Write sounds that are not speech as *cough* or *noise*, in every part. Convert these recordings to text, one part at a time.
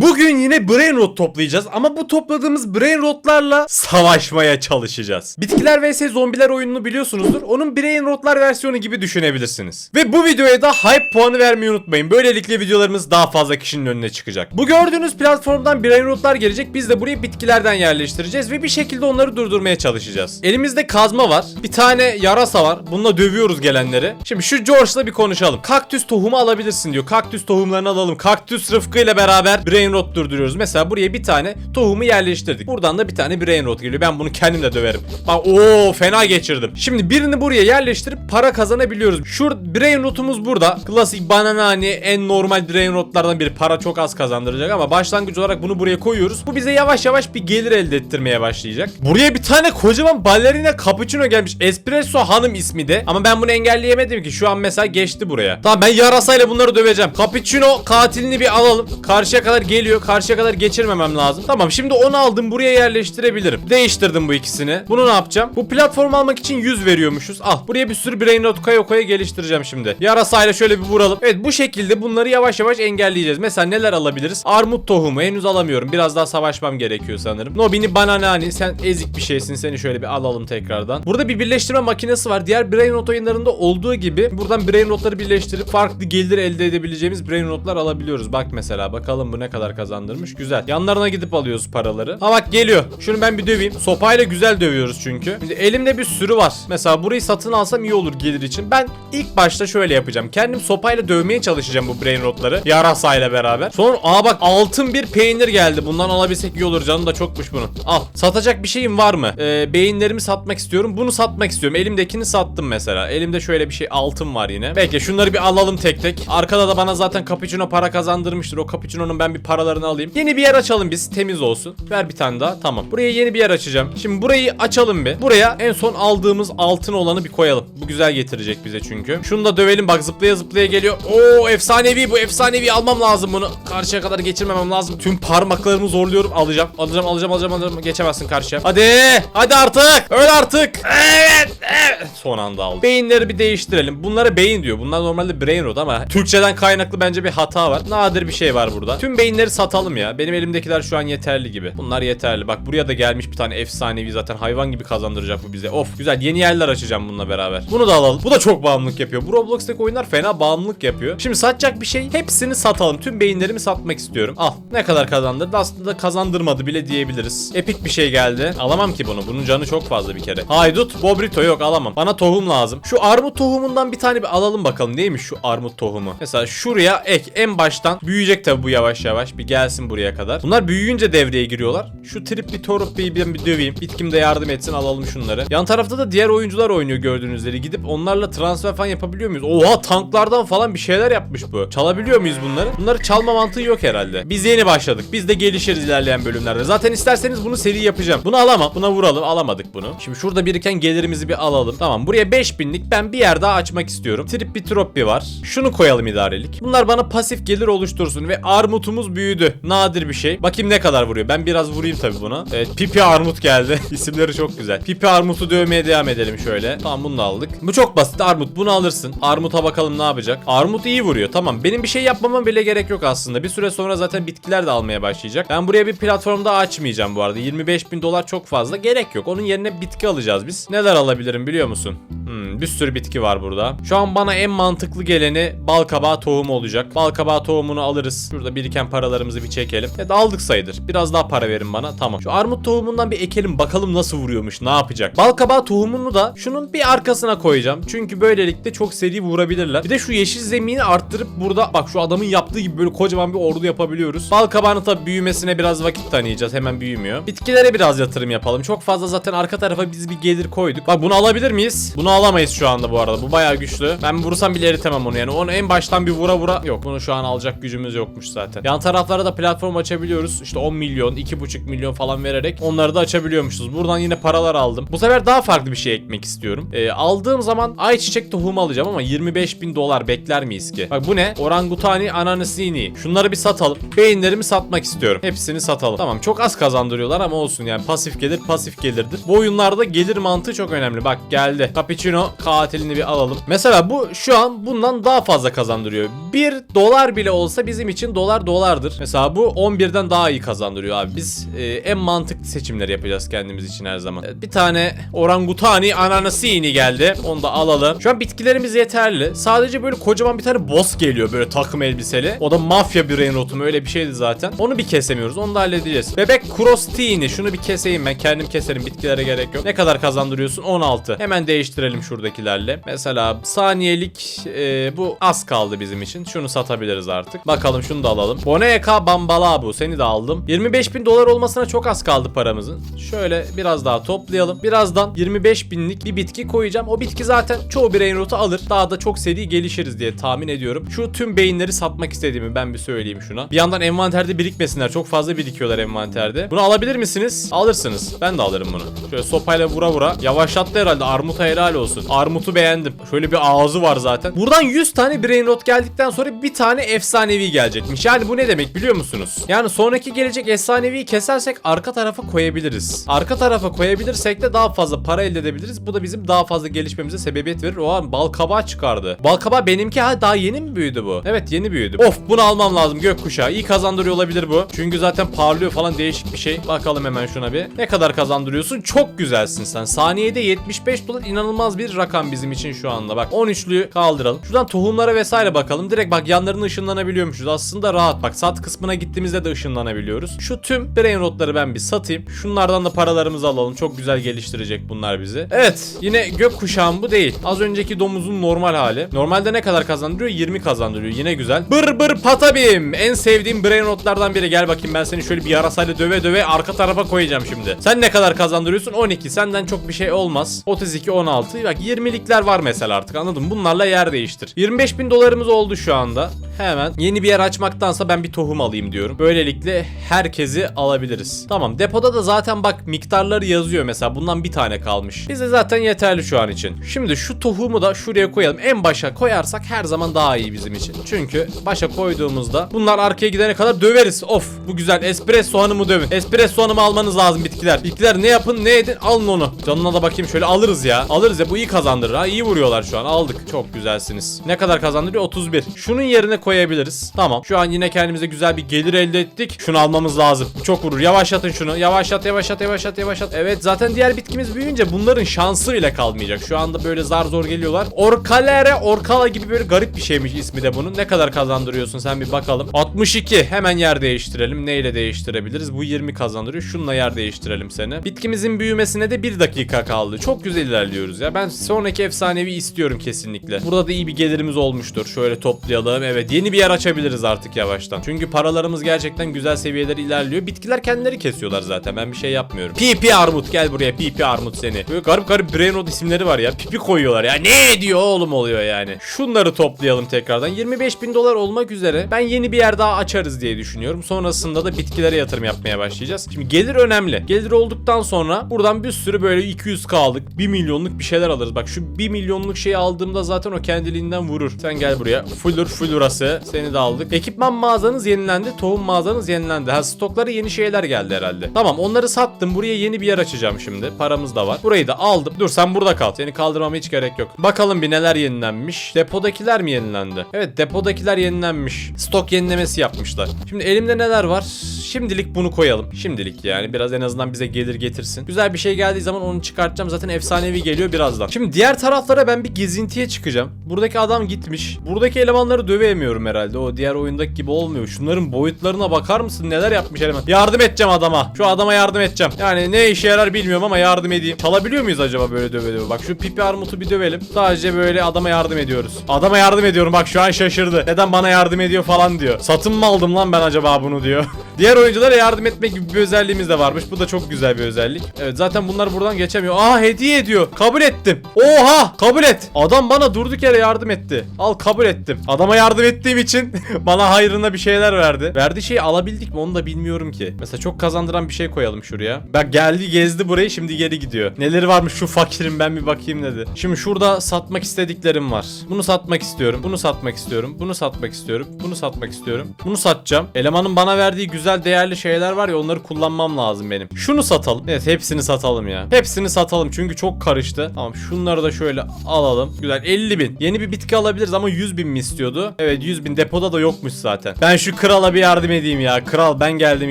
Bugün yine brain rot toplayacağız ama bu topladığımız brain rotlarla savaşmaya çalışacağız. Bitkiler vs zombiler oyununu biliyorsunuzdur. Onun brain rotlar versiyonu gibi düşünebilirsiniz. Ve bu videoya da hype puanı vermeyi unutmayın. Böylelikle videolarımız daha fazla kişinin önüne çıkacak. Bu gördüğünüz platformdan brain rotlar gelecek. Biz de buraya bitkilerden yerleştireceğiz ve bir şekilde onları durdurmaya çalışacağız. Elimizde kazma var. Bir tane yarasa var. Bununla dövüyoruz gelenleri. Şimdi şu George'la bir konuşalım. Kaktüs tohumu alabilirsin diyor. Kaktüs tohumlarını alalım. Kaktüs Rıfkı ile beraber brain rot durduruyoruz. Mesela buraya bir tane tohumu yerleştirdik. Buradan da bir tane brain rot geliyor. Ben bunu kendim de döverim. Bak ooo fena geçirdim. Şimdi birini buraya yerleştirip para kazanabiliyoruz. Şu brain rotumuz burada. Klasik bananani en normal brain rotlardan biri. Para çok az kazandıracak ama başlangıç olarak bunu buraya koyuyoruz. Bu bize yavaş yavaş bir gelir elde ettirmeye başlayacak. Buraya bir tane kocaman ballerina cappuccino gelmiş. Espresso hanım ismi de. Ama ben bunu engelleyemedim ki. Şu an mesela geçti buraya. Tamam ben yarasayla bunları döveceğim. Cappuccino katilini bir alalım. Karşıya kadar geliyor. Karşıya kadar geçirmemem lazım. Tamam şimdi onu aldım. Buraya yerleştirebilirim. Değiştirdim bu ikisini. Bunu ne yapacağım? Bu platformu almak için 100 veriyormuşuz. Al. Buraya bir sürü brain rot koya koya geliştireceğim şimdi. Yarasayla şöyle bir vuralım. Evet bu şekilde bunları yavaş yavaş engelleyeceğiz. Mesela neler alabiliriz? Armut tohumu. Henüz alamıyorum. Biraz daha savaşmam gerekiyor sanırım. Nobini bananani. Sen ezik bir şeysin. Seni şöyle bir alalım tekrardan. Burada bir birleştirme makinesi var. Diğer brain rot oyunlarında olduğu gibi buradan brain rotları birleştirip farklı gelir elde edebileceğimiz brain rotlar alabiliyoruz. Bak mesela bakalım bu ne kadar kazandırmış. Güzel. Yanlarına gidip alıyoruz paraları. Ha bak geliyor. Şunu ben bir döveyim. Sopayla güzel dövüyoruz çünkü. Şimdi elimde bir sürü var. Mesela burayı satın alsam iyi olur gelir için. Ben ilk başta şöyle yapacağım. Kendim sopayla dövmeye çalışacağım bu brain rotları. Yarasayla beraber. Sonra aa bak altın bir peynir geldi. Bundan alabilsek iyi olur. Canı da çokmuş bunun. Al. Satacak bir şeyim var mı? Ee, beyinlerimi satmak istiyorum. Bunu satmak istiyorum. Elimdekini sattım mesela. Elimde şöyle bir şey altın var yine. Peki şunları bir alalım tek tek. Arkada da bana zaten cappuccino para kazandırmıştır. O cappuccino'nun ben bir paralarını alayım. Yeni bir yer açalım biz. Temiz olsun. Ver bir tane daha. Tamam. Buraya yeni bir yer açacağım. Şimdi burayı açalım bir. Buraya en son aldığımız altın olanı bir koyalım. Bu güzel getirecek bize çünkü. Şunu da dövelim bak zıplaya zıplaya geliyor. Oo efsanevi bu efsanevi almam lazım bunu. Karşıya kadar geçirmemem lazım. Tüm parmaklarımı zorluyorum. Alacağım. Alacağım alacağım alacağım alacağım. Geçemezsin karşıya. Hadi. Hadi artık. Öl artık. Evet. Evet. Son anda aldım. Beyinleri bir değiştirelim. Bunlara beyin diyor. Bunlar normalde brain rot ama Türkçeden kaynaklı bence bir hata var. Nadir bir şey var burada. Tüm beyinleri satalım ya. Benim elimdekiler şu an yeterli gibi. Bunlar yeterli. Bak buraya da gelmiş bir tane efsanevi zaten hayvan gibi kazandıracak bu bize. Of güzel. Yeni yerler açacağım bununla beraber. Bunu da alalım. Bu da çok bağımlılık yapıyor. Bu Roblox'taki oyunlar fena bağımlılık yapıyor. Şimdi satacak bir şey. Hepsini satalım. Tüm beyinlerimi satmak istiyorum. Al. Ne kadar kazandırdı? Aslında kazandırmadı bile diyebiliriz. Epik bir şey geldi. Alamam ki bunu. Bunun canı çok fazla bir kere. Haydut. Bobrito yok alamam. Bana tohum lazım. Şu armut tohumundan bir tane bir alalım bakalım. Neymiş şu armut tohumu? Mesela şuraya ek. En baştan büyüyecek tabi bu yavaş yavaş. Bir gelsin buraya kadar. Bunlar büyüyünce devreye giriyorlar. Şu trip bir torup bir, bir, bir döveyim. Bitkim de yardım etsin alalım şunları. Yan tarafta da diğer oyuncular oynuyor gördüğünüz üzere. Gidip onlarla transfer falan yapabiliyor muyuz? Oha tanklardan falan bir şeyler yapmış bu. Çalabiliyor muyuz bunları? Bunları çalma mantığı yok herhalde. Biz yeni başladık. Biz de gelişiriz ilerleyen bölümlerde. Zaten isterseniz bunu seri yapacağım. Bunu alamam. Buna vuralım. Alamadık bunu. Şimdi şurada biriken gelirimizi bir alalım. Tamam buraya 5000'lik ben bir yer daha açmak istiyorum. Trippi troppi var. Şunu koyalım idarelik. Bunlar bana pasif gelir oluştursun ve armutumuz büyüdü. Nadir bir şey. Bakayım ne kadar vuruyor. Ben biraz vurayım tabii buna. Evet Pipi Armut geldi. *laughs* İsimleri çok güzel. Pipi Armut'u dövmeye devam edelim şöyle. Tamam bunu da aldık. Bu çok basit Armut. Bunu alırsın. Armut'a bakalım ne yapacak. Armut iyi vuruyor. Tamam. Benim bir şey yapmama bile gerek yok aslında. Bir süre sonra zaten bitkiler de almaya başlayacak. Ben buraya bir platform daha açmayacağım bu arada. 25 bin dolar çok fazla. Gerek yok. Onun yerine bitki alacağız biz. Neler alabilirim biliyor musun? Hmm, bir sürü bitki var burada. Şu an bana en mantıklı geleni bal kabağı tohumu olacak. Bal kabağı tohumunu alırız. Şurada biriken paralarımızı bir çekelim. Evet aldık sayılır. Biraz daha para verin bana. Tamam. Şu armut tohumundan bir ekelim bakalım nasıl vuruyormuş. Ne yapacak? Bal kabağı tohumunu da şunun bir arkasına koyacağım. Çünkü böylelikle çok seri vurabilirler. Bir de şu yeşil zemini arttırıp burada bak şu adamın yaptığı gibi böyle kocaman bir ordu yapabiliyoruz. Bal kabağını tabi büyümesine biraz vakit tanıyacağız. Hemen büyümüyor. Bitkilere biraz yatırım yapalım. Çok fazla zaten arka tarafa biz bir gelir koyduk. Bak bunu alabilir miyiz? Bunu alamayız şu anda bu arada. Bu bayağı güçlü. Ben vursam bile eritemem onu yani. Onu en baştan bir vura vura. Yok bunu şu an alacak gücümüz yokmuş zaten. Yan taraflara da platform açabiliyoruz. İşte 10 milyon, 2,5 milyon falan vererek onları da açabiliyormuşuz. Buradan yine paralar aldım. Bu sefer daha farklı bir şey ekmek istiyorum. Ee, aldığım zaman ayçiçek tohumu alacağım ama 25 bin dolar bekler miyiz ki? Bak bu ne? Orangutani ananasini. Şunları bir satalım. Beyinlerimi satmak istiyorum. Hepsini satalım. Tamam çok az kazandırıyorlar ama olsun yani pasif gelir pasif gelirdir. Bu oyunlarda gelir mantığı çok önemli. Bak geldi. Cappuccino katilini bir alalım. Mesela bu şu an bundan daha fazla kazandırıyor. 1 dolar bile olsa bizim için dolar dolardır. Alır. Mesela bu 11'den daha iyi kazandırıyor abi. Biz e, en mantıklı seçimleri yapacağız kendimiz için her zaman. Evet, bir tane orangutani ananasini geldi. Onu da alalım. Şu an bitkilerimiz yeterli. Sadece böyle kocaman bir tane boss geliyor böyle takım elbiseli. O da mafya bir rotu mu öyle bir şeydi zaten. Onu bir kesemiyoruz. Onu da halledeceğiz. Bebek Krostini. Şunu bir keseyim ben. Kendim keserim. Bitkilere gerek yok. Ne kadar kazandırıyorsun? 16. Hemen değiştirelim şuradakilerle. Mesela saniyelik e, bu az kaldı bizim için. Şunu satabiliriz artık. Bakalım şunu da alalım. Boneka Bambala bu. Seni de aldım. 25 bin dolar olmasına çok az kaldı paramızın. Şöyle biraz daha toplayalım. Birazdan 25 binlik bir bitki koyacağım. O bitki zaten çoğu brain rotu alır. Daha da çok seri gelişiriz diye tahmin ediyorum. Şu tüm beyinleri satmak istediğimi ben bir söyleyeyim şuna. Bir yandan envanterde birikmesinler. Çok fazla birikiyorlar envanterde. Bunu alabilir misiniz? Alırsınız. Ben de alırım bunu. Şöyle sopayla vura vura. Yavaşlattı herhalde. Armut'a helal olsun. Armut'u beğendim. Şöyle bir ağzı var zaten. Buradan 100 tane brain rot geldikten sonra bir tane efsanevi gelecekmiş. Yani bu ne demek biliyor musunuz? Yani sonraki gelecek efsaneviyi kesersek arka tarafa koyabiliriz. Arka tarafa koyabilirsek de daha fazla para elde edebiliriz. Bu da bizim daha fazla gelişmemize sebebiyet verir. O an bal çıkardı. Bal benimki ha daha yeni mi büyüdü bu? Evet yeni büyüdü. Of bunu almam lazım gökkuşağı. İyi kazandırıyor olabilir bu. Çünkü zaten parlıyor falan değişik bir şey. Bakalım hemen şuna bir. Ne kadar kazandırıyorsun? Çok güzelsin sen. Saniyede 75 dolar inanılmaz bir rakam bizim için şu anda. Bak 13'lüyü kaldıralım. Şuradan tohumlara vesaire bakalım. Direkt bak yanlarını ışınlanabiliyormuşuz. Aslında rahat. Bak sat kısmına gittiğimizde de ışınlanabiliyoruz. Şu tüm brain rotları ben bir satayım. Şunlardan da paralarımızı alalım. Çok güzel geliştirecek bunlar bizi. Evet yine gökkuşağım bu değil. Az önceki domuzun normal hali. Normalde ne kadar kazandırıyor? 20 kazandırıyor. Yine güzel. Bır bır patabim. En sevdiğim brain rotlardan biri. Gel bakayım ben seni şöyle bir yarasayla döve döve arka tarafa koyacağım şimdi. Sen ne kadar kazandırıyorsun? 12. Senden çok bir şey olmaz. 32, 16. Bak 20'likler var mesela artık anladın mı? Bunlarla yer değiştir. 25 bin dolarımız oldu şu anda. Hemen yeni bir yer açmaktansa ben bir tohum alayım diyorum. Böylelikle herkesi alabiliriz. Tamam depoda da zaten bak miktarları yazıyor mesela bundan bir tane kalmış. Bize zaten yeterli şu an için. Şimdi şu tohumu da şuraya koyalım. En başa koyarsak her zaman daha iyi bizim için. Çünkü başa koyduğumuzda bunlar arkaya gidene kadar döveriz. Of bu güzel espresso hanımı dövün. Espresso hanımı almanız lazım bitkiler. Bitkiler ne yapın ne edin alın onu. Canına da bakayım şöyle alırız ya. Alırız ya bu iyi kazandırır ha. İyi vuruyorlar şu an aldık. Çok güzelsiniz. Ne kadar kazandırıyor? 31. Şunun yerine koyabiliriz. Tamam. Şu an yine kendimize güzel bir gelir elde ettik. Şunu almamız lazım. Çok vurur. Yavaşlatın şunu. Yavaşlat yavaşlat yavaşlat yavaşlat. Evet zaten diğer bitkimiz büyüyünce bunların şansı bile kalmayacak. Şu anda böyle zar zor geliyorlar. Orkalere Orkala gibi böyle garip bir şeymiş ismi de bunun. Ne kadar kazandırıyorsun sen bir bakalım. 62. Hemen yer değiştirelim. Neyle değiştirebiliriz? Bu 20 kazandırıyor. Şununla yer değiştirelim seni. Bitkimizin büyümesine de 1 dakika kaldı. Çok güzel ilerliyoruz ya. Ben sonraki efsanevi istiyorum kesinlikle. Burada da iyi bir gelirimiz olmuştur. Şöyle toplayalım. Evet yeni bir yer açabiliriz artık yavaştan. Çünkü paralarımız gerçekten güzel seviyelere ilerliyor. Bitkiler kendileri kesiyorlar zaten. Ben bir şey yapmıyorum. Pipi armut gel buraya. Pipi armut seni. Böyle garip garip brain rot isimleri var ya. Pipi koyuyorlar ya. Ne diyor oğlum oluyor yani. Şunları toplayalım tekrardan. 25 bin dolar olmak üzere. Ben yeni bir yer daha açarız diye düşünüyorum. Sonrasında da bitkilere yatırım yapmaya başlayacağız. Şimdi gelir önemli. Gelir olduktan sonra buradan bir sürü böyle 200 kaldık. 1 milyonluk bir şeyler alırız. Bak şu 1 milyonluk şeyi aldığımda zaten o kendiliğinden vurur. Sen gel buraya. Fullur fullurası. Seni de aldık. Ekipman mağazanız yenilendi. Tohum mağazanız yenilendi. Ha stoklara yeni şeyler geldi herhalde. Tamam onları sattım. Buraya yeni bir yer açacağım şimdi. Paramız da var. Burayı da aldım. Dur sen burada kal. Seni kaldırmama hiç gerek yok. Bakalım bir neler yenilenmiş. Depodakiler mi yenilendi? Evet depodakiler yenilenmiş. Stok yenilemesi yapmışlar. Şimdi elimde neler var? Şimdilik bunu koyalım. Şimdilik yani biraz en azından bize gelir getirsin. Güzel bir şey geldiği zaman onu çıkartacağım. Zaten efsanevi geliyor birazdan. Şimdi diğer taraflara ben bir gezintiye çıkacağım. Buradaki adam gitmiş. Buradaki elemanları dövemiyorum herhalde. O diğer oyundaki gibi olmuyor. Şunların boyutlarına bakar mısın? Neler yapmış eleman? Yardım edeceğim adama. Şu adama yardım edeceğim. Yani ne işe yarar bilmiyorum ama yardım edeyim. Çalabiliyor muyuz acaba böyle döve döve? Bak şu pipi armutu bir dövelim. Sadece böyle adama yardım ediyoruz. Adama yardım ediyorum. Bak şu an şaşırdı. Neden bana yardım ediyor falan diyor. Satın mı aldım lan ben acaba bunu diyor. *laughs* Diğer oyunculara yardım etmek gibi bir özelliğimiz de varmış. Bu da çok güzel bir özellik. Evet zaten bunlar buradan geçemiyor. Aa hediye ediyor. Kabul ettim. Oha kabul et. Adam bana durduk yere yardım etti. Al kabul ettim. Adama yardım ettiğim için *laughs* bana hayrına bir şeyler verdi. Verdiği şeyi alabildik mi onu da bilmiyorum ki. Mesela çok kazandıran bir şey koyalım şuraya. Bak geldi gezdi burayı şimdi geri gidiyor. Neleri varmış şu fakirin ben bir bakayım dedi. Şimdi şurada satmak istediklerim var. Bunu satmak istiyorum. Bunu satmak istiyorum. Bunu satmak istiyorum. Bunu satmak istiyorum. Bunu satacağım. Elemanın bana verdiği güzel değerli şeyler var ya onları kullanmam lazım benim. Şunu satalım. Evet hepsini satalım ya. Hepsini satalım çünkü çok karıştı. Tamam şunları da şöyle alalım. Güzel 50 bin. Yeni bir bitki alabiliriz ama 100 bin mi istiyordu? Evet 100 bin depoda da yokmuş zaten. Ben şu krala bir yardım edeyim ya. Kral ben geldim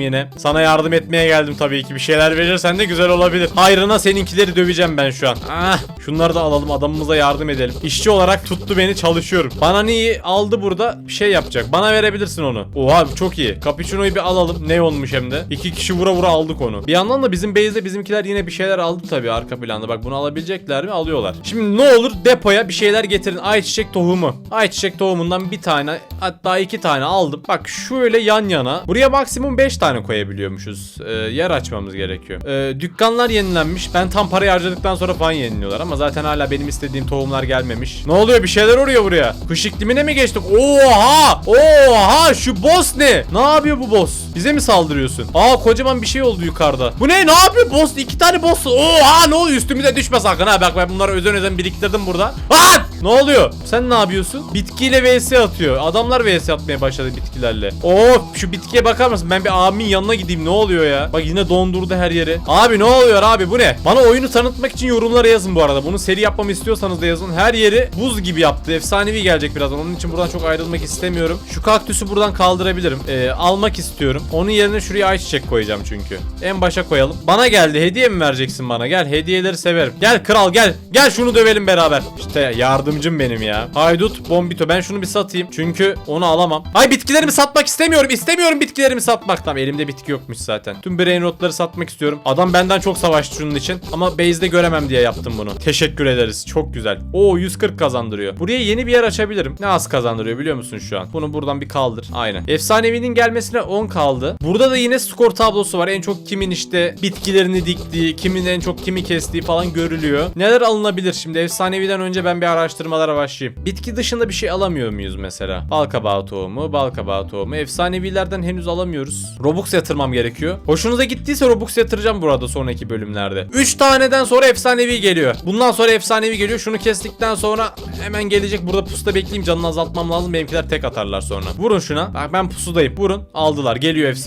yine. Sana yardım etmeye geldim tabii ki. Bir şeyler verirsen de güzel olabilir. Hayrına seninkileri döveceğim ben şu an. Ah, şunları da alalım adamımıza yardım edelim. İşçi olarak tuttu beni çalışıyorum. Bana neyi aldı burada bir şey yapacak. Bana verebilirsin onu. Oha çok iyi. Cappuccino'yu bir alalım. Ne olmuş hem de. İki kişi vura vura aldık onu. Bir yandan da bizim base'de bizimkiler yine bir şeyler aldı tabii arka planda. Bak bunu alabilecekler mi? Alıyorlar. Şimdi ne olur depoya bir şeyler getirin. Ayçiçek tohumu. Ayçiçek tohumundan bir tane hatta iki tane aldım. Bak şöyle yan yana. Buraya maksimum 5 tane koyabiliyormuşuz. Ee, yer açmamız gerekiyor. Ee, dükkanlar yenilenmiş. Ben tam parayı harcadıktan sonra falan yeniliyorlar ama zaten hala benim istediğim tohumlar gelmemiş. Ne oluyor? Bir şeyler oluyor buraya. Kış iklimine mi geçtik? Oha! Oha! Şu boss ne? Ne yapıyor bu boss? Bize mi saldırıyorsun? Aa kocaman bir şey oldu yukarıda. Bu ne? Ne yapıyor boss? İki tane boss. Oha! Ne oluyor? Üstümüze düşme sakın ha. Bak ben bunları özen özen biriktirdim burada. Aa! Ne oluyor? Sen ne yapıyorsun? Bitkiyle vs atıyor. Adamlar vs atmaya başladı bitkilerle. Of şu bitkiye bakar mısın? Ben bir abimin yanına gideyim. Ne oluyor ya? Bak yine dondurdu her yeri. Abi ne oluyor abi? Bu ne? Bana oyunu tanıtmak için yorumlara yazın bu arada. Bunu seri yapmamı istiyorsanız da yazın. Her yeri buz gibi yaptı. Efsanevi gelecek birazdan. Onun için buradan çok ayrılmak istemiyorum. Şu kaktüsü buradan kaldırabilirim. Ee, almak istiyorum. Onun yerine şuraya ayçiçek koyacağım çünkü. En başa koyalım. Bana geldi. Hediye mi vereceksin bana? Gel hediyeleri severim. Gel kral gel. Gel şunu dövelim beraber. İşte yardımcım benim ya. Haydut Bombito. Ben şunu bir satayım. Çünkü onu alamam. Ay bitkilerimi satmak istemiyorum. İstemiyorum bitkilerimi satmak. Tamam elimde bitki yokmuş zaten. Tüm brain rotları satmak istiyorum. Adam benden çok savaştı şunun için. Ama base'de göremem diye yaptım bunu. Teşekkür ederiz. Çok güzel. Oo 140 kazandırıyor. Buraya yeni bir yer açabilirim. Ne az kazandırıyor biliyor musun şu an? Bunu buradan bir kaldır. Aynen. Efsanevinin gelmesine 10 kaldı. Burada da yine skor tablosu var. En çok kimin işte bitkilerini diktiği, kimin en çok kimi kestiği falan görülüyor. Neler alınabilir şimdi? Efsaneviden önce ben bir araştırmalara başlayayım. Bitki dışında bir şey alamıyor muyuz mesela? Balkabağı tohumu, balkabağı tohumu. Efsanevilerden henüz alamıyoruz. Robux yatırmam gerekiyor. Hoşunuza gittiyse Robux yatıracağım burada sonraki bölümlerde. 3 taneden sonra efsanevi geliyor. Bundan sonra efsanevi geliyor. Şunu kestikten sonra hemen gelecek. Burada pusuda bekleyeyim. Canını azaltmam lazım. Benimkiler tek atarlar sonra. Vurun şuna. Bak ben pusudayım. Vurun. Aldılar. Geliyor efsanevi.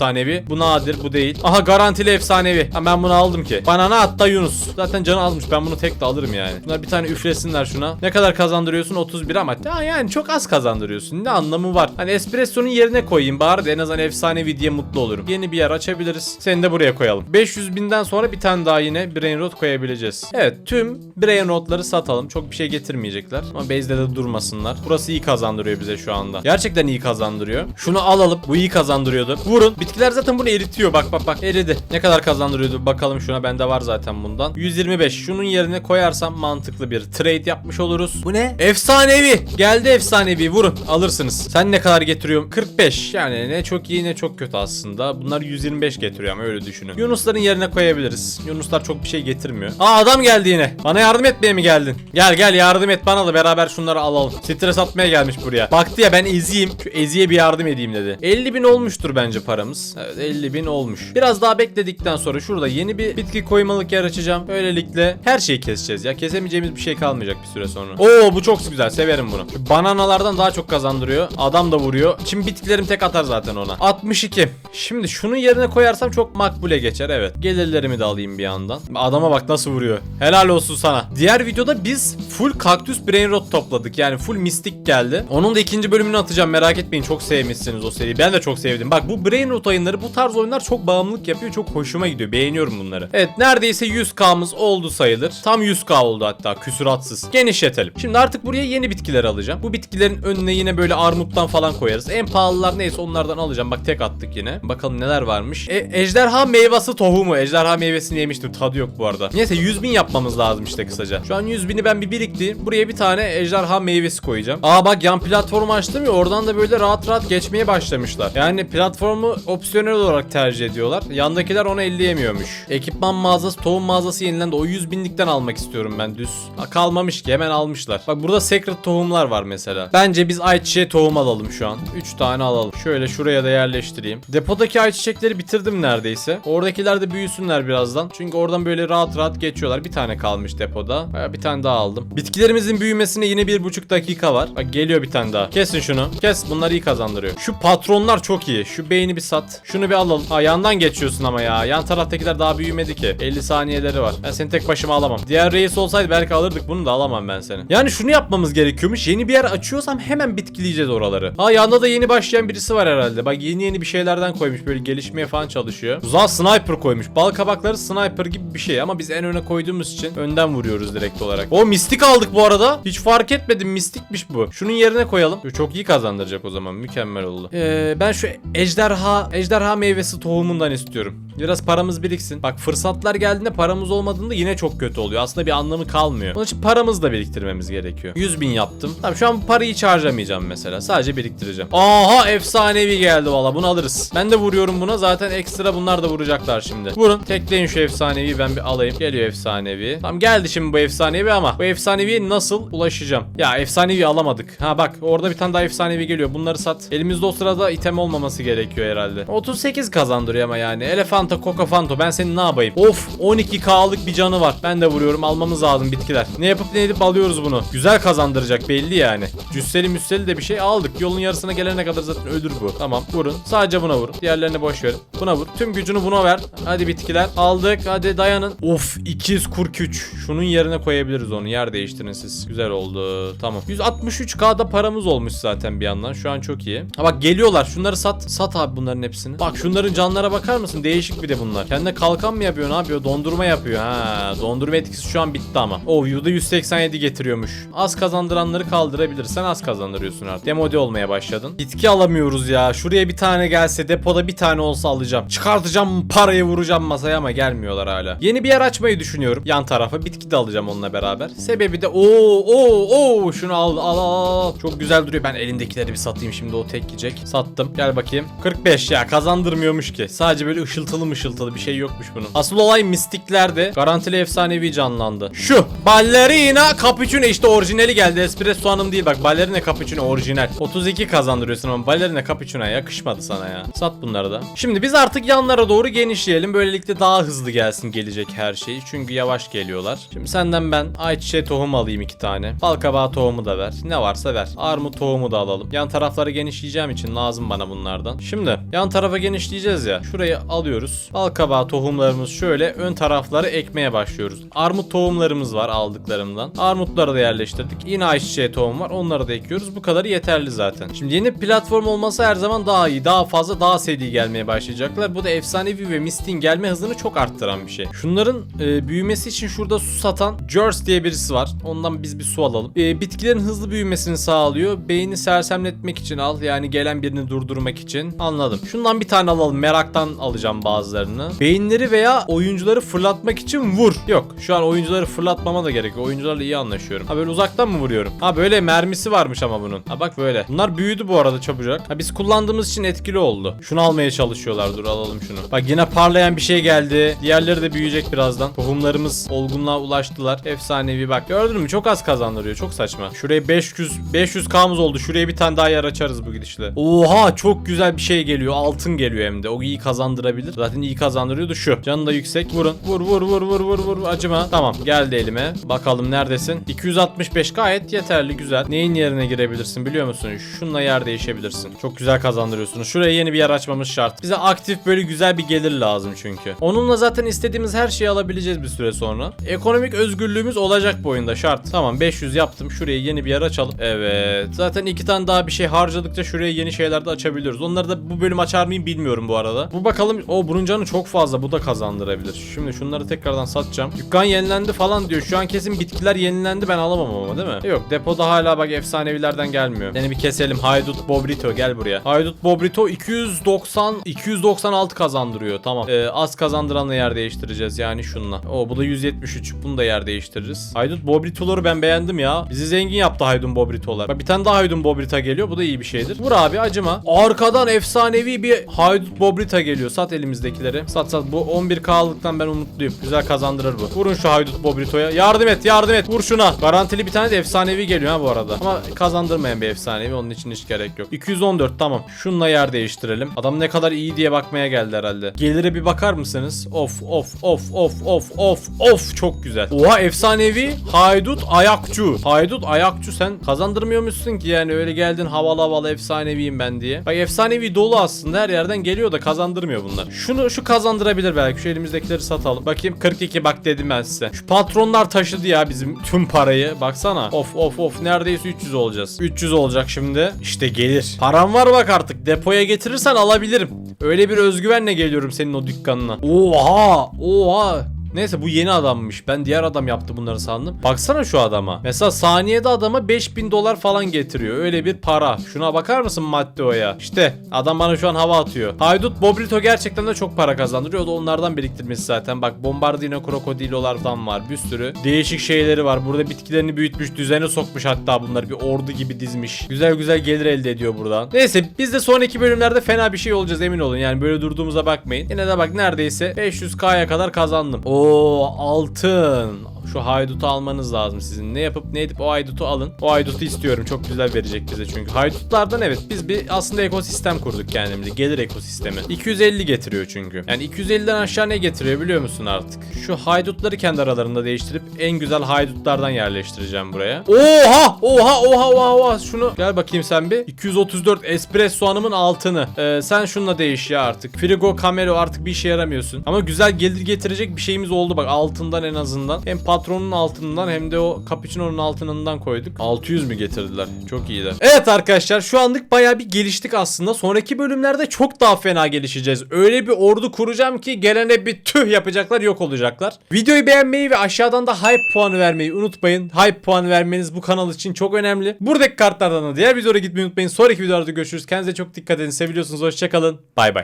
Bu nadir. Bu değil. Aha garantili efsanevi. Ha, ben bunu aldım ki. Banana hatta Yunus. Zaten canı azmış. Ben bunu tek de alırım yani. Bunlar bir tane üflesinler şuna. Ne kadar kazandırıyorsun? 31 ama. Ya yani çok az kazandırıyorsun. Ne anlamı var? Hani espresso'nun yerine koyayım bari de en azından efsanevi diye mutlu olurum. Yeni bir yer açabiliriz. Seni de buraya koyalım. 500 binden sonra bir tane daha yine brain rot koyabileceğiz. Evet tüm brain rotları satalım. Çok bir şey getirmeyecekler. Ama base'de de durmasınlar. Burası iyi kazandırıyor bize şu anda. Gerçekten iyi kazandırıyor. Şunu alalım. Bu iyi kazandırıyordu. Vurun. Bitkiler zaten bunu eritiyor. Bak bak bak. Eridi. Ne kadar kazandırıyordu? Bakalım şuna. Bende var zaten bundan. 125. Şunun yerine koyarsam mantıklı bir trade yapmış oluruz. Bu ne? Efsanevi. Geldi efsanevi. Vurun. Alırsınız. Sen ne kadar getiriyorsun? 45. Yani ne çok iyi ne çok kötü aslında. Bunlar 125 getiriyor ama öyle düşünün. Yunusların yerine koyabiliriz. Yunuslar çok bir şey getirmiyor. Aa adam geldi yine. Bana yardım etmeye mi geldin? Gel gel yardım et bana da beraber şunları alalım. Stres atmaya gelmiş buraya. Baktı ya ben eziyim. Şu eziye bir yardım edeyim dedi. 50 bin olmuştur bence paramız. Evet 50 bin olmuş. Biraz daha bekledikten sonra şurada yeni bir bitki koymalık yer açacağım. Böylelikle her şeyi keseceğiz ya. Kesemeyeceğimiz bir şey kalmayacak bir süre sonra. Oo bu çok güzel. Severim bunu. Şu bananalardan daha çok kazandırıyor. Adam da vuruyor. Şimdi bitkilerim tek atar zaten ona. 62. Şimdi şunun yerine koyarsam çok makbule geçer evet. Gelirlerimi de alayım bir yandan. Adama bak nasıl vuruyor. Helal olsun sana. Diğer videoda biz full kaktüs brain rot topladık. Yani full mistik geldi. Onun da ikinci bölümünü atacağım. Merak etmeyin. Çok sevmişsiniz o seriyi. Ben de çok sevdim. Bak bu brain rot oyunları bu tarz oyunlar çok bağımlılık yapıyor. Çok hoşuma gidiyor. Beğeniyorum bunları. Evet neredeyse 100k'mız oldu sayılır. Tam 100k oldu hatta küsuratsız. Genişletelim. Şimdi artık buraya yeni bitkiler alacağım. Bu bitkilerin önüne yine böyle armuttan falan koyarız. En pahalılar neyse onlardan alacağım. Bak tek attık yine. Bakalım neler varmış. E, ejderha meyvesi tohumu. Ejderha meyvesini yemiştim. Tadı yok bu arada. Neyse 100 bin yapmamız lazım işte kısaca. Şu an 100 bini ben bir biriktireyim. Buraya bir tane ejderha meyvesi koyacağım. Aa bak yan platformu açtım ya oradan da böyle rahat rahat geçmeye başlamışlar. Yani platformu opsiyonel olarak tercih ediyorlar. Yandakiler onu elleyemiyormuş. Ekipman mağazası, tohum mağazası yenilendi. O 100 binlikten almak istiyorum ben düz. Ha, kalmamış ki hemen almışlar. Bak burada secret tohumlar var mesela. Bence biz ayçiçeği tohum alalım şu an. 3 tane alalım. Şöyle şuraya da yerleştireyim. Depodaki ayçiçekleri bitirdim neredeyse. Oradakiler de büyüsünler birazdan. Çünkü oradan böyle rahat rahat geçiyorlar. Bir tane kalmış depoda. Baya bir tane daha aldım. Bitkilerimizin büyümesine yine bir buçuk dakika var. Bak geliyor bir tane daha. Kesin şunu. Kes. Bunlar iyi kazandırıyor. Şu patronlar çok iyi. Şu beyni bir sat. Şunu bir alalım. Ha yandan geçiyorsun ama ya. Yan taraftakiler daha büyümedi ki. 50 saniyeleri var. Ben seni tek başıma alamam. Diğer reis olsaydı belki alırdık. Bunu da alamam ben seni. Yani şunu yapmamız gerekiyormuş. Yeni bir yer açıyorsam hemen bitkileyeceğiz oraları. Ha yanda da yeni başlayan birisi var herhalde. Bak yeni yeni bir şeylerden koymuş. Böyle gelişmeye falan çalışıyor. Uzağa sniper koymuş. Bal kabakları sniper gibi bir şey ama biz en öne koyduğumuz için önden vuruyoruz direkt olarak. O mistik aldık bu arada. Hiç fark etmedim mistikmiş bu. Şunun yerine koyalım. Çok iyi kazandıracak o zaman. Mükemmel oldu. Ee, ben şu ejderha ejderha meyvesi tohumundan istiyorum. Biraz paramız biriksin. Bak fırsatlar geldiğinde paramız olmadığında yine çok kötü oluyor. Aslında bir anlamı kalmıyor. Onun için paramızı da biriktirmemiz gerekiyor. 100 bin yaptım. Tamam şu an bu parayı hiç harcamayacağım mesela. Sadece biriktireceğim. Aha efsanevi geldi valla. Bunu alırız. Ben de vuruyorum buna. Zaten ekstra bunlar da vuracaklar şimdi. Vurun. Tekleyin şu efsanevi ben bir alayım. Geliyor efsanevi. Tamam geldi şimdi bu efsanevi ama bu efsaneviye nasıl ulaşacağım? Ya efsanevi alamadık. Ha bak orada bir tane daha efsanevi geliyor. Bunları sat. Elimizde o sırada item olmaması gerekiyor herhalde. 38 kazandırıyor ama yani. Elefanta, Coca Fanto ben seni ne yapayım? Of 12k'lık bir canı var. Ben de vuruyorum. Almamız lazım bitkiler. Ne yapıp ne edip alıyoruz bunu. Güzel kazandıracak belli yani. Cüsseli müsseli de bir şey aldık. Yolun yarısına gelene kadar zaten ölür bu. Tamam vurun. Sadece buna vurun. Diğerlerini boş verin. Buna vur. Tüm gücünü buna ver. Hadi bitkiler. Aldık. Hadi dayanın. Of 243. Şunun yerine koyabiliriz onu. Yer değiştirin siz. Güzel oldu. Tamam. 163k'da paramız olmuş zaten bir yandan. Şu an çok iyi. Ha bak geliyorlar. Şunları sat. Sat abi bunların hepsini. Bak şunların canlara bakar mısın? Değişik bir de bunlar. Kendine kalkan mı yapıyor? Ne yapıyor? Dondurma yapıyor. Ha, dondurma etkisi şu an bitti ama. O Yu'da 187 getiriyormuş. Az kazandıranları kaldırabilirsen az kazandırıyorsun artık. Demode olmaya başladın. Bitki alamıyoruz ya. Şuraya bir tane gelse depoda bir tane olsa alacağım. Çıkartacağım parayı vuracağım masaya ama gelmiyorlar hala. Yeni bir yer açmayı düşünüyorum. Yan tarafa bitki de alacağım onunla beraber. Sebebi de o o o şunu al al al. Çok güzel duruyor. Ben elindekileri bir satayım şimdi o tek yiyecek. Sattım. Gel bakayım. 45 ya kazandırmıyormuş ki. Sadece böyle ışıltılı mışıltılı bir şey yokmuş bunun. Asıl olay mistiklerde. Garantili efsanevi canlandı. Şu. Ballerina Cappuccino işte orijinali geldi. Espresso hanım değil bak. Ballerina Cappuccino orijinal. 32 kazandırıyorsun ama Ballerina Cappuccino'ya yakışmadı sana ya. Sat bunları da. Şimdi biz artık yanlara doğru genişleyelim. Böylelikle daha hızlı gelsin gelecek her şey. Çünkü yavaş geliyorlar. Şimdi senden ben ayçiçeği tohum alayım iki tane. Balkabağı tohumu da ver. Ne varsa ver. Armut tohumu da alalım. Yan tarafları genişleyeceğim için lazım bana bunlardan. Şimdi yan tarafa genişleyeceğiz ya. Şurayı alıyoruz. Balkabağı tohumlarımız şöyle ön tarafları ekmeye başlıyoruz. Armut tohumlarımız var aldıklarımdan. Armutları da yerleştirdik. Yine ayçiçeği tohum var. Onları da ekliyoruz. Bu kadarı yeterli zaten. Şimdi yeni platform olması her zaman daha iyi. Daha fazla daha seri gelmeye başlayacaklar. Bu da efsanevi ve mistin gelme hızını çok arttıran bir şey. Şunların e, büyümesi için şurada su satan Jers diye birisi var. Ondan biz bir su alalım. E, bitkilerin hızlı büyümesini sağlıyor. Beyni sersemletmek için al. Yani gelen birini durdurmak için. Anladım. Şundan bir tane alalım. Meraktan alacağım bazılarını. Beyinleri veya oyuncuları fırlatmak için vur. Yok. Şu an oyuncuları fırlatmama da gerek yok. Oyuncularla iyi anlaşıyorum. Ha böyle uzaktan mı vuruyorum? Ha böyle mermisi varmış ama bunun. Ha bak böyle. Bunlar büyüdü bu arada çabucak. Ha biz kullandığımız için etkili oldu. Şunu almaya çalışıyorlar. Dur alalım şunu. Bak yine parlayan bir şey geldi. Diğerleri de büyüyecek birazdan. Tohumlarımız olgunluğa ulaştılar. Efsanevi bak. Gördün mü? Çok az kazandırıyor. Çok saçma. Şuraya 500 500 K'mız oldu. Şuraya bir tane daha yer açarız bu gidişle. Oha çok güzel bir şey geliyor. Altın geliyor hem de. O iyi kazandırabilir. Zaten iyi kazandırıyordu şu. Canı da yüksek. Vurun. Vur vur vur vur vur vur. Acıma. Tamam. Geldi elime. Bakalım neredesin? 265 gayet yeterli. Güzel. Neyin yerine girebilirsin biliyor musun? Şununla yer değişebilirsin. Çok güzel kazandırıyorsunuz. Şuraya yeni bir yer açmamız şart. Bize aktif böyle güzel bir gelir lazım çünkü. Onunla zaten istediğimiz her şeyi alabileceğiz bir süre sonra. Ekonomik özgürlüğümüz olacak bu oyunda şart. Tamam 500 yaptım. Şuraya yeni bir yer açalım. Evet. Zaten iki tane daha bir şey harcadıkça şuraya yeni şeyler de açabiliyoruz. Onları da bu bölüm açar mıyım bilmiyorum bu arada. Bu bakalım. O bunun canı çok fazla. Bu da kazandırabilir. Şimdi şunları tekrardan satacağım. Dükkan yenilendi falan diyor. Şu an kesin bitkiler yenilendi. Ben alamam ama değil mi? Yok depoda hala bak efsanevilerden gelmiyor. Seni bir keselim. Haydut Bobrito gel buraya. Haydut Bobrito 290 296 kazandırıyor. Tamam. Ee, az kazandıranla yer değiştireceğiz yani şunla. O bu da 173. Bunu da yer değiştiririz. Haydut Bobrito'ları ben beğendim ya. Bizi zengin yaptı Haydun Bobrito'lar. Bak bir tane daha Haydun Bobrita geliyor. Bu da iyi bir şeydir. Vur abi acıma. Arkadan efsanevi bir Haydut Bobrita geliyor. Sat elimizde elimizdekileri. Sat sat bu 11K'lıktan ben umutluyum. Güzel kazandırır bu. Vurun şu haydut Bobrito'ya. Yardım et yardım et vur şuna. Garantili bir tane de efsanevi geliyor ha bu arada. Ama kazandırmayan bir efsanevi onun için hiç gerek yok. 214 tamam. Şununla yer değiştirelim. Adam ne kadar iyi diye bakmaya geldi herhalde. Gelire bir bakar mısınız? Of of of of of of of çok güzel. Oha efsanevi haydut ayakçu. Haydut ayakçu sen kazandırmıyormuşsun ki yani öyle geldin havalı havalı efsaneviyim ben diye. Bak efsanevi dolu aslında her yerden geliyor da kazandırmıyor bunlar. Şunu şu kazandırabilir belki şu elimizdekileri satalım. Bakayım 42 bak dedim ben size. Şu patronlar taşıdı ya bizim tüm parayı. Baksana. Of of of neredeyse 300 olacağız. 300 olacak şimdi. İşte gelir. Param var bak artık. Depoya getirirsen alabilirim. Öyle bir özgüvenle geliyorum senin o dükkanına. Oha! Oha! Neyse bu yeni adammış. Ben diğer adam yaptı bunları sandım. Baksana şu adama. Mesela saniyede adama 5000 dolar falan getiriyor. Öyle bir para. Şuna bakar mısın Matteo'ya? İşte adam bana şu an hava atıyor. Haydut Bobrito gerçekten de çok para kazandırıyor. O da onlardan biriktirmesi zaten. Bak Bombardino krokodilolardan var. Bir sürü. Değişik şeyleri var. Burada bitkilerini büyütmüş. Düzene sokmuş hatta bunları. Bir ordu gibi dizmiş. Güzel güzel gelir elde ediyor buradan. Neyse biz de sonraki bölümlerde fena bir şey olacağız emin olun. Yani böyle durduğumuza bakmayın. Yine de bak neredeyse 500k'ya kadar kazandım. Oo altın. Şu haydutu almanız lazım sizin. Ne yapıp ne edip o haydutu alın. O haydutu istiyorum. Çok güzel verecek bize çünkü. Haydutlardan evet biz bir aslında ekosistem kurduk kendimize. Gelir ekosistemi. 250 getiriyor çünkü. Yani 250'den aşağı ne getiriyor biliyor musun artık? Şu haydutları kendi aralarında değiştirip en güzel haydutlardan yerleştireceğim buraya. Oha! Oha! Oha! Oha! oha. Şunu gel bakayım sen bir. 234 espresso hanımın altını. Ee, sen şununla değiş ya artık. Frigo Camero artık bir işe yaramıyorsun. Ama güzel gelir getirecek bir şeyimiz oldu bak altından en azından. Hem patronun altından hem de o cappuccino'nun altınından koyduk. 600 mü getirdiler? Çok iyiler. Evet arkadaşlar şu anlık baya bir geliştik aslında. Sonraki bölümlerde çok daha fena gelişeceğiz. Öyle bir ordu kuracağım ki gelene bir tüh yapacaklar yok olacaklar. Videoyu beğenmeyi ve aşağıdan da hype puanı vermeyi unutmayın. Hype puanı vermeniz bu kanal için çok önemli. Buradaki kartlardan da diğer videoya gitmeyi unutmayın. Sonraki videolarda görüşürüz. Kendinize çok dikkat edin. Seviyorsunuz. Hoşçakalın. Bay bay.